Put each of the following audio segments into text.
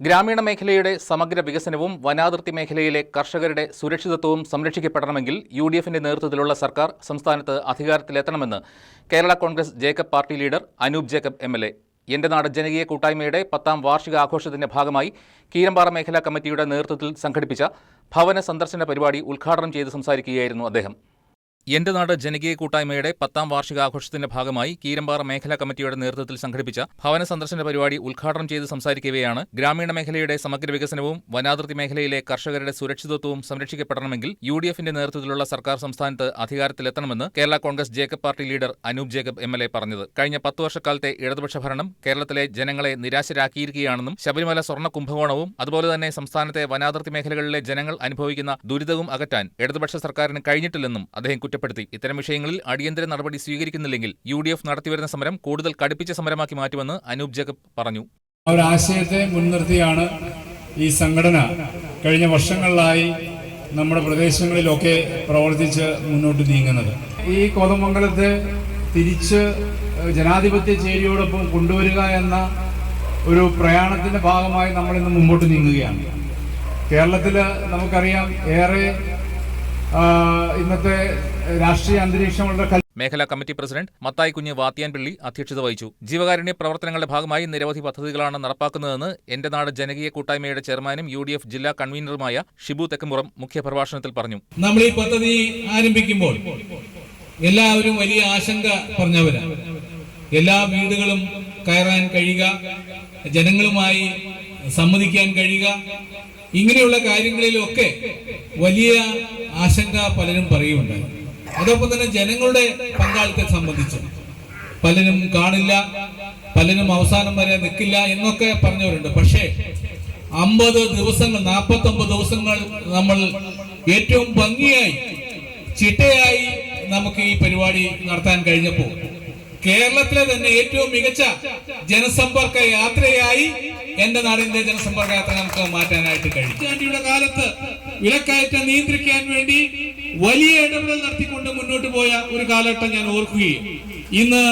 ഗ്രാമീണ മേഖലയുടെ സമഗ്ര വികസനവും വനാതിർത്തി മേഖലയിലെ കർഷകരുടെ സുരക്ഷിതത്വവും സംരക്ഷിക്കപ്പെടണമെങ്കിൽ യു ഡി എഫിന്റെ നേതൃത്വത്തിലുള്ള സർക്കാർ സംസ്ഥാനത്ത് അധികാരത്തിലെത്തണമെന്ന് Kerala Congress Jacob party leader Anoop Jacob M L A. Ente Nadu ജനകീയ കൂട്ടായ്മയുടെ പത്താം വാർഷിക ആഘോഷത്തിന്റെ ഭാഗമായി കീരമ്പാറ മേഖലാ കമ്മിറ്റിയുടെ നേതൃത്വത്തിൽ സംഘടിപ്പിച്ച ഭവന സന്ദർശന പരിപാടി ഉദ്ഘാടനം ചെയ്ത് സംസാരിക്കുകയായിരുന്നു അദ്ദേഹം. എന്റെ നാട് ജനകീയ കൂട്ടായ്മയുടെ പത്താം വാർഷികാഘോഷത്തിന്റെ ഭാഗമായി കീരമ്പാറ മേഖലാ കമ്മിറ്റിയുടെ നേതൃത്വത്തിൽ സംഘടിപ്പിച്ച ഭവന സന്ദർശന പരിപാടി ഉദ്ഘാടനം ചെയ്ത് സംസാരിക്കവെയാണ് ഗ്രാമീണ മേഖലയുടെ സമഗ്ര വികസനവും വനാതിർത്തി മേഖലയിലെ കർഷകരുടെ സുരക്ഷിതത്വവും സംരക്ഷിക്കപ്പെടണമെങ്കിൽ യു ഡി എഫിന്റെ നേതൃത്വത്തിലുള്ള സർക്കാർ സംസ്ഥാനത്ത് അധികാരത്തിലെത്തണമെന്ന് Kerala Congress Jacob party leader Anoop Jacob M L A പറഞ്ഞത്. കഴിഞ്ഞ പത്ത് വർഷക്കാലത്തെ ഇടതുപക്ഷ ഭരണം കേരളത്തിലെ ജനങ്ങളെ നിരാശരാക്കിയിരിക്കുകയാണെന്നും ശബരിമല സ്വർണ കുംഭകോണവും അതുപോലെ തന്നെ സംസ്ഥാനത്തെ വനാതിർത്തി മേഖലകളിലെ ജനങ്ങൾ അനുഭവിക്കുന്ന ദുരിതവും അകറ്റാൻ ഇടതുപക്ഷ സർക്കാരിന് കഴിഞ്ഞിട്ടില്ലെന്നും അദ്ദേഹം കുറ്റപ്പെടുത്തി. ഇത്തരം വിഷയങ്ങളിൽ അടിയന്തര നടപടി സ്വീകരിക്കുന്നില്ലെങ്കിൽ യു ഡി എഫ് നടത്തിവരുന്ന സമരം കൂടുതൽ കടുപ്പിച്ച സമരമാക്കി മാറ്റുമെന്ന് അനൂപ് ജേക്കബ് പറഞ്ഞു. ഒരാശയത്തെ മുൻനിർത്തിയാണ് ഈ സംഘടന. കഴിഞ്ഞ വർഷങ്ങളിലായി നമ്മുടെ പ്രദേശങ്ങളിലൊക്കെ പ്രവർത്തിച്ച് മുന്നോട്ട് നീങ്ങുന്നത്. ഈ കോതമംഗലത്തെ തിരിച്ച് ജനാധിപത്യ ചേരിയോടൊപ്പം കൊണ്ടുവരിക എന്ന ഒരു പ്രയാണത്തിന്റെ ഭാഗമായി നമ്മൾ ഇന്ന് മുമ്പോട്ട് നീങ്ങുകയാണ്. കേരളത്തിൽ നമുക്കറിയാം ഏറെ ഇന്നത്തെ രാഷ്ട്രീയ അന്തരീക്ഷം വളരെ മേഖലാ കമ്മിറ്റി പ്രസിഡന്റ് മത്തായി കുഞ്ഞ് വാത്തിയാൻപിള്ളി അധ്യക്ഷത വഹിച്ചു. ജീവകാരുണ്യ പ്രവർത്തനങ്ങളുടെ ഭാഗമായി നിരവധി പദ്ധതികളാണ് നടപ്പാക്കുന്നതെന്ന് എന്റെ നാട് ജനകീയ കൂട്ടായ്മയുടെ ചെയർമാനും യു ഡി എഫ് ജില്ലാ കൺവീനറുമായ ഷിബു തെക്കുംപുറം മുഖ്യപ്രഭാഷണത്തിൽ പറഞ്ഞു. നമ്മൾ ഈ പദ്ധതി ആരംഭിക്കുമ്പോൾ എല്ലാവരും വലിയ ആശങ്ക പറഞ്ഞവരാണ് എല്ലാ വീടുകളും കയറാൻ കഴിയുക ജനങ്ങളുമായി സമ്മതിക്കാൻ കഴിയുക ഇങ്ങനെയുള്ള കാര്യങ്ങളിലൊക്കെ വലിയ ആശങ്ക പലരും പറയുന്നുണ്ടായി അതോടൊപ്പം തന്നെ ജനങ്ങളുടെ പങ്കാളിത്തം സംബന്ധിച്ച്. പലരും കാണില്ല പലരും അവസാനം വരെ നിൽക്കില്ല എന്നൊക്കെ പറഞ്ഞവരുണ്ട്. പക്ഷേ അമ്പത് ദിവസങ്ങൾ നാൽപ്പത്തി ഒമ്പത് ദിവസങ്ങൾ നമ്മൾ ഏറ്റവും ഭംഗിയായി ചിട്ടയായി നമുക്ക് ഈ പരിപാടി നടത്താൻ കഴിഞ്ഞപ്പോൾ കേരളത്തിലെ തന്നെ ഏറ്റവും മികച്ച ജനസമ്പർക്ക യാത്രയായി എന്റെ നാടിന്റെ ജനസമ്പർക്ക യാത്ര നമുക്ക് മാറ്റാനായിട്ട് കഴിയും. ഗാന്ധിയുടെ കാലത്ത് വിലക്കയറ്റം നിയന്ത്രിക്കാൻ വേണ്ടി വലിയ ഇടപെടൽ നടത്തിക്കൊണ്ട് മുന്നോട്ട് പോയ ഒരു കാലഘട്ടം ഞാൻ ഓർക്കുകയും ഇന്ന്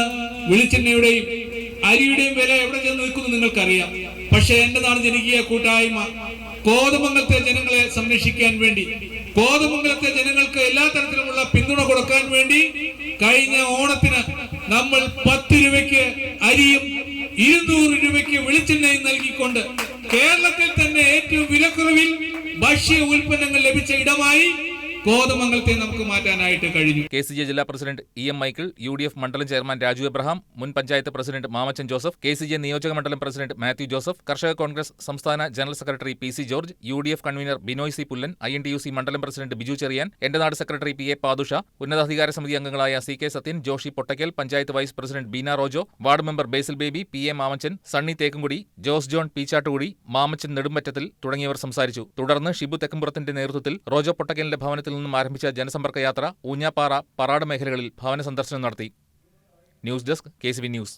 വെളിച്ചെണ്ണയുടെയും അരിയുടെയും വില എവിടെ ചെന്ന് നിൽക്കുന്നു നിങ്ങൾക്കറിയാം. പക്ഷെ എന്റെ നാട് ജനകീയ കൂട്ടായ്മ കോതമംഗലത്തെ ജനങ്ങളെ സംരക്ഷിക്കാൻ വേണ്ടി കോതമംഗലത്തെ ജനങ്ങൾക്ക് എല്ലാ തരത്തിലുമുള്ള പിന്തുണ കൊടുക്കാൻ വേണ്ടി കഴിഞ്ഞ ഓണത്തിന് നമ്മൾ പത്ത് രൂപയ്ക്ക് അരിയും ഇരുന്നൂറ് രൂപയ്ക്ക് വെളിച്ചെണ്ണയും നൽകിക്കൊണ്ട് കേരളത്തിൽ തന്നെ ഏറ്റവും വിലക്കുറവിൽ ഭക്ഷ്യ ഉൽപ്പന്നങ്ങൾ ലഭിച്ച ഇടമായി കോതമംഗലത്തെ നമുക്ക് മാറ്റാനായിട്ട് കഴിഞ്ഞു. കെ സി ജെ ജില്ലാ president E M Michael U D F മണ്ഡലം ചെയർമാൻ രാജു എബ്രഹാം മുൻ panchayat president Mamachan Joseph K C J നിയോജക മണ്ഡലം പ്രസിഡന്റ് മാത്യു ജോസഫ് കർഷക കോൺഗ്രസ് സംസ്ഥാന general secretary P C George U D F convener Binoy C Pullan I N T U C മണ്ഡലം president Biju Cherian Ente Nadu secretary P A Padusha ഉന്നതാധികാര സമിതി അംഗങ്ങളായ C K Sathyan Joshi Pottakkal panchayat vice president Beena Rojo ward member Basil Baby P A Mamachan Sunny Thekkumkudy Jose John Peechattukudy Mamachan Nedumpattathil തുടങ്ങിയവർ സംസാരിച്ചു. തുടർന്ന് ഷിബു തെക്കുംപുറത്തിന്റെ നേതൃത്വത്തിൽ റോജോ പൊട്ടക്കലിന്റെ ഭവനത്തിൽ നിന്നും ആരംഭിച്ച ജനസമ്പർക്ക യാത്ര ഊഞ്ഞാപ്പാറ പറാട് മേഖലകളിൽ ഭവന സന്ദർശനം നടത്തി. News desk K news.